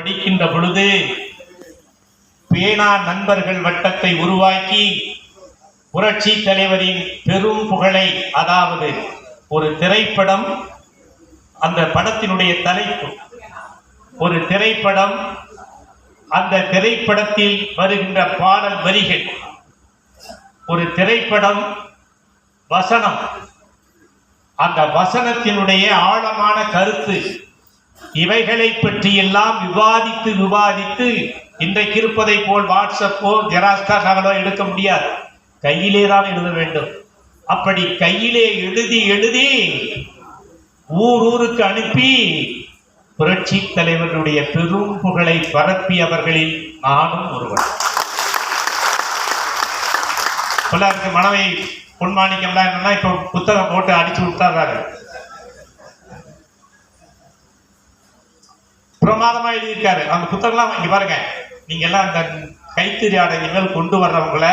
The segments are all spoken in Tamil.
படிக்கின்ற பொழுது பேனா நண்பர்கள் வட்டத்தை உருவாக்கி புரட்சி தலைவரின் பெரும் புகழை அதாவது ஒரு திரைப்படம் அந்த படத்தினுடைய தலைப்பு. ஒரு திரைப்படம் அந்த திரைப்படத்தில் வருகின்ற பாடல் வரிகள். ஒரு திரைப்படம் வசனம். அந்த வசனத்தினுடைய ஆழமான கருத்து இவைகளை பற்றி எல்லாம் விவாதித்து விவாதித்து இன்றைக்கு இருப்பதை போல் வாட்ஸ்அப்போ ஜெராஸ்கார்களோ எடுக்க முடியாது. கையிலே தான் எழுத வேண்டும். அப்படி கையிலே எழுதி எழுதி ஊர் ஊருக்கு அனுப்பி புரட்சி தலைவர்களுடைய பெரும் புகழை பரப்பியவர்களில் நானும் ஒருவன். பிள்ளைக்கு மனவை பொன்மாணிக்கம்லாம் என்னன்னா இப்போ புத்தகம் போட்டு அடிச்சு விட்டாங்க பிரமாதமா எழுதியிருக்காரு. அந்த புத்தகம்லாம் இங்க பாருங்க. நீங்க எல்லாம் அந்த கைத்தறி ஆடை கொண்டு வர்றவங்கள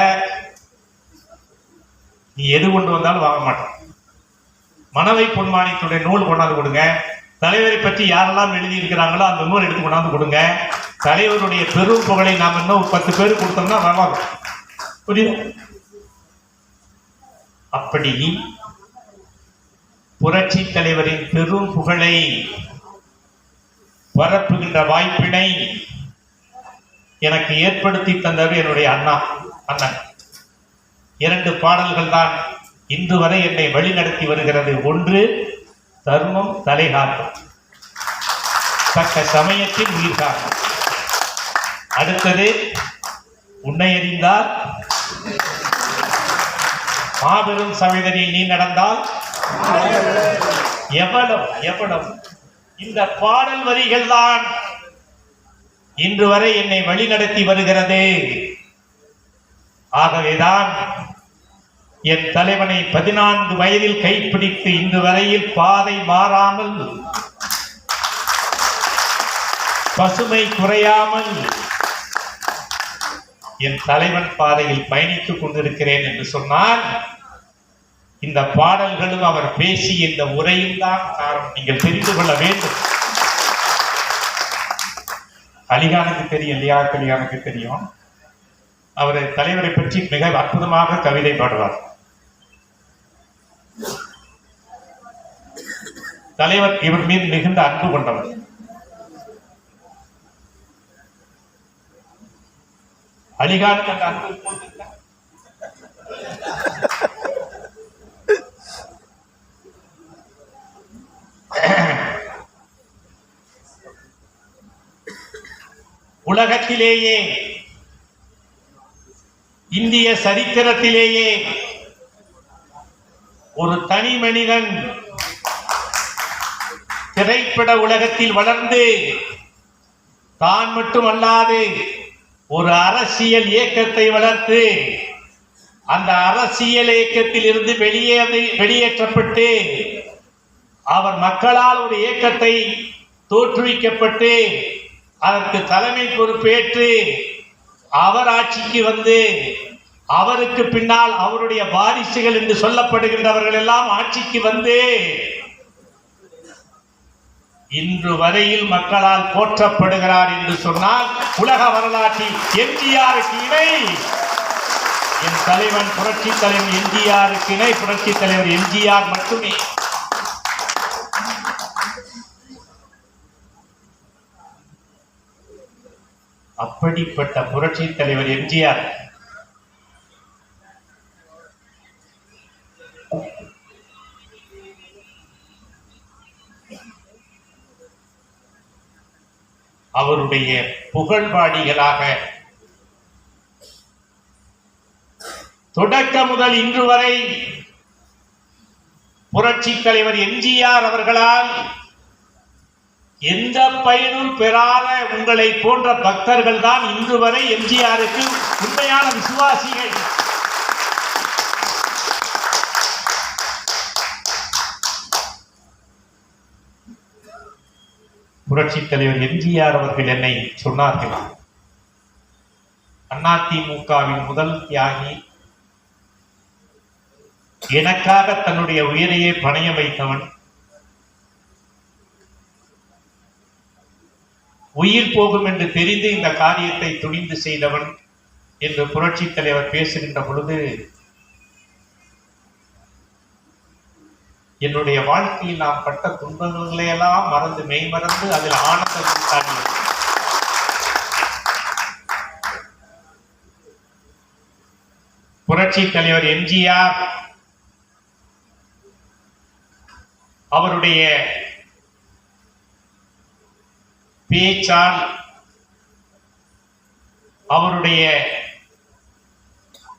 நீ எது கொண்டு வந்தாலும் வாங்க மாட்டோம். மனவை பொன்மானியத்துடைய நூல் கொண்டாந்து கொடுங்க. தலைவரை பற்றி யாரெல்லாம் எழுதியிருக்கிறாங்களோ அந்த நூல் எடுத்து கொண்டாந்து கொடுங்க. தலைவருடைய பெரும் புகழை நாம் இன்னும் ஒரு பத்து பேர் கொடுத்தோம்னா வரலாம் புரியுது? அப்படி புரட்சி தலைவரின் பெரும் புகழை பரப்புகின்ற வாய்ப்பினை எனக்கு ஏற்படுத்தி தந்தவர் என்னுடைய அண்ணா அண்ணன். இரண்டு பாடல்கள் தான் இன்று வரை என்னை வழிநடத்தி வருகிறது. ஒன்று தர்மம் தலைகாட்டும் தக்க சமயத்தில் உயிர் அடுத்தது உன்னை அறிந்தால் மாபெரும் சமைதனில் நீ நடந்தால் எவ்வளவு எவ்வளவு? இந்த பாடல் வரிகள் தான் இன்று வரை என்னை வழிநடத்தி வருகிறது. ஆகவேதான் என் தலைவனை பதினான்கு வயதில் கைப்பிடித்து இன்று வரையில் பாதை மாறாமல் பசுமை குறையாமல் என் தலைவன் பாதையில் பயணித்துக் கொண்டிருக்கிறேன் என்று சொன்னால் இந்த பாடல்களும் அவர் பேசிய இந்த உரையும் தான் காரணம். நீங்கள் தெரிந்து கொள்ள வேண்டும். அலிகானுக்கு தெரியும் இல்லையா கலிகானுக்கு தெரியும். அவர் தலைவரை பற்றி மிக அற்புதமாக கவிதை பாடுவார். தலைவர் இவர் மீது மிகுந்த அன்பு கொண்டவர். அலிகானுக்கு அந்த அன்பு உலகத்திலேயே இந்திய சரித்திரத்திலேயே ஒரு தனி மனிதன் திரைப்பட உலகத்தில் வளர்ந்து தான் மட்டுமல்லாது ஒரு அரசியல் இயக்கத்தை வளர்த்து அந்த அரசியல் இயக்கத்தில் இருந்து வெளியே வெளியேற்றப்பட்டு அவர் மக்களால் ஒரு இயக்கத்தை தோற்றுவிக்கப்பட்டு அதற்கு தலைமை பொறுப்பேற்று அவர் ஆட்சிக்கு வந்து அவருக்கு பின்னால் அவருடைய வாரிசுகள் என்று சொல்லப்படுகின்றவர்கள் எல்லாம் ஆட்சிக்கு வந்து இன்று வரையில் மக்களால் போற்றப்படுகிறார் என்று சொன்னால் உலக வரலாற்றில் எம்ஜிஆருக்கு இணை. என் தலைவன் புரட்சி தலைவன் எம்ஜிஆருக்கு இணை. புரட்சி தலைவர் எம்ஜிஆர் மட்டுமே. அப்படிப்பட்ட புரட்சி தலைவர் எம்ஜிஆர். அவருடைய புகழ்பாடிகளாக தொடக்க முதல் இன்று வரை புரட்சி தலைவர் எம்ஜிஆர் அவர்களால் எந்த பயனும் பெறாத உங்களை போன்ற பக்தர்கள் தான் இன்று வரை எம்ஜிஆருக்கு உண்மையான விசுவாசிகள். புரட்சி தலைவர் எம்ஜிஆர் அவர்கள் என்னை சொன்னார்கள். அதிமுகவின் முதல் தியாகி எனக்காக தன்னுடைய உயிரையே பணைய வைத்தவன் உயிர் போகும் என்று தெரிந்து இந்த காரியத்தை துணிந்து செய்தவன் என்று புரட்சி தலைவர் பேசுகின்ற பொழுது என்னுடைய வாழ்க்கையில் நாம் பட்ட துன்பங்களையெல்லாம் மறந்து மெய் மறந்து அதில் ஆனந்தம் காணி புரட்சி தலைவர் எம்ஜிஆர் அவருடைய பேச்சால் அவருடைய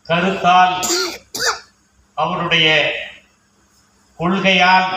கருத்தால் அவருடைய கொள்கையால்